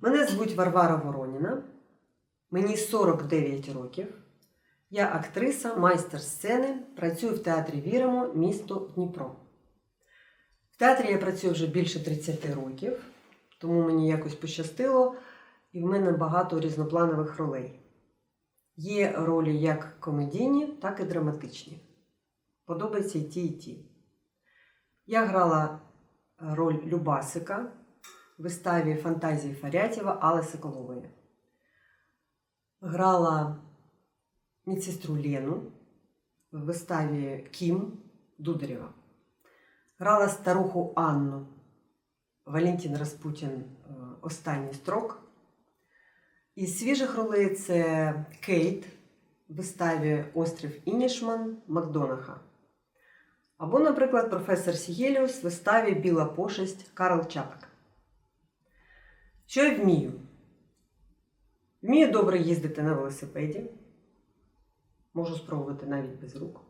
Мене звуть Варвара Вороніна. Мені 49 років. Я актриса, майстер сцени, працюю в театрі Віримо, місто Дніпро. В театрі я працюю вже більше 30 років, тому мені якось пощастило, і в мене багато різнопланових ролей. Є ролі як комедійні, так і драматичні. Подобається і ті, і ті. Я грала роль Любасика виставі Фантазії Фарятєва Алли Соколової. Грала медсестру Лену в виставі Кім Дударєва. Грала старуху Анну Валентин Распутін е, Останній строк. Із свіжих ролей це Кейт в виставі Острів Інішман Макдонаха. Або, наприклад, професор Сігеліус в виставі Біла пошесть Карл Чапик. Що я вмію? Вмію добре їздити на велосипеді. Можу спробувати навіть без рук.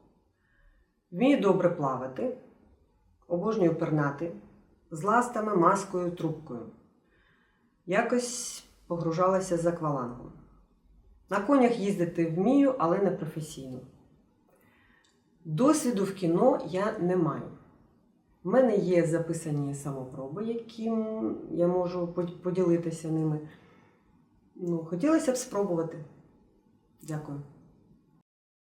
Вмію добре плавати, обожнюю пернати з ластами, маскою, трубкою. Якось погружалася за аквалангом. На конях їздити вмію, але не професійно. Досвіду в кіно я не маю. У мене є записані самопроби, яким я можу поділитися ними. Ну, хотілося б спробувати. Дякую.